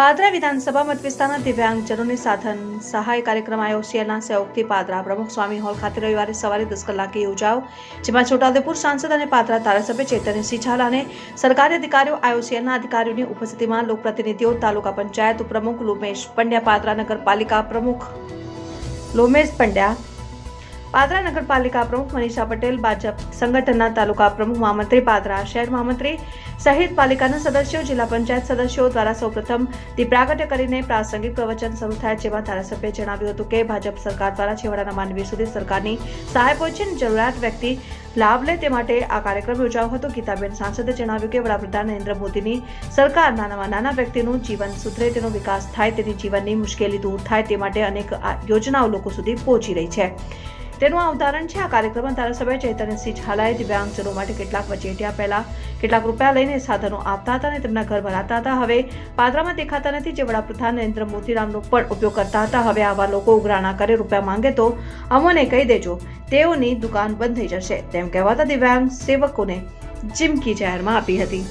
પાદરા વિધાનસભા મતવિસ્તારના દિવ્યાંગજનોને સાધન સહાય કાર્યક્રમ આઈઓસીએલના સહયોગથી પાદરા પ્રમુખ સ્વામી હોલ ખાતે રવિવારે સવારે દસ કલાકે યોજાયો. જેમાં છોટાઉદેપુર સાંસદ અને પાદરા ધારાસભ્ય ચૈતન્યસિંહ ઝાલા અને સરકારી અધિકારીઓ આઈઓસીએલના અધિકારીઓની ઉપસ્થિતિમાં લોકપ્રતિનિધિઓ, તાલુકા પંચાયત ઉપપ્રમુખ લોમેશ પંડ્યા, પાદરા નગરપાલિકા પ્રમુખ લોમેશ પંડ્યા પાદરા નગરપાલિકા પ્રમુખ મનીષા પટેલ, ભાજપ સંગઠનના તાલુકા પ્રમુખ મહામંત્રી પાદરા, શહેર મહામંત્રી સહિત પાલિકાના સદસ્યો, જિલ્લા પંચાયત સદસ્યો દ્વારા સૌપ્રથમ દીપ્રાગટ્ય કરીને પ્રાસંગિક પ્રવચન શરૂ થાય જેમાં ધારાસભ્યએ જણાવ્યું હતું કે ભાજપ સરકાર દ્વારા છેવાડાના માનવી સુધી સરકારની સહાય પહોંચે અને જરૂરિયાત વ્યક્તિ લાભ લે તે માટે આ કાર્યક્રમ યોજાયો હતો. ગીતાબેન સાંસદે જણાવ્યું કે વડાપ્રધાન નરેન્દ્ર મોદીની સરકાર નાનામાં નાના વ્યક્તિનું જીવન સુધરે, તેનો વિકાસ થાય, તેની જીવનની મુશ્કેલી દૂર થાય તે માટે અનેક યોજનાઓ લોકો સુધી પહોંચી રહી છે. તેનું આ ઉદાહરણ છે. આ કાર્યક્રમમાં ધારાસભ્ય ચૈતન્યસિંહ ઝાલાએ દિવ્યાંગજનો માટે કેટલાક વચેટિયા પહેલા કેટલાક રૂપિયા લઈને સાધનો આપતા હતા અને તેમના ઘર ભરાતા હતા. હવે પાદરામાં દેખાતા નથી જે વડાપ્રધાન નરેન્દ્ર મોદીરામનો પણ ઉપયોગ કરતા હતા. હવે આવા લોકો ઉઘરાણા કરે, રૂપિયા માંગે તો અમોને કહી દેજો, તેઓની દુકાન બંધ થઈ જશે. તેમ કહેવાતા દિવ્યાંગ સેવકોને ચીમકી જાહેરમાં આપી હતી.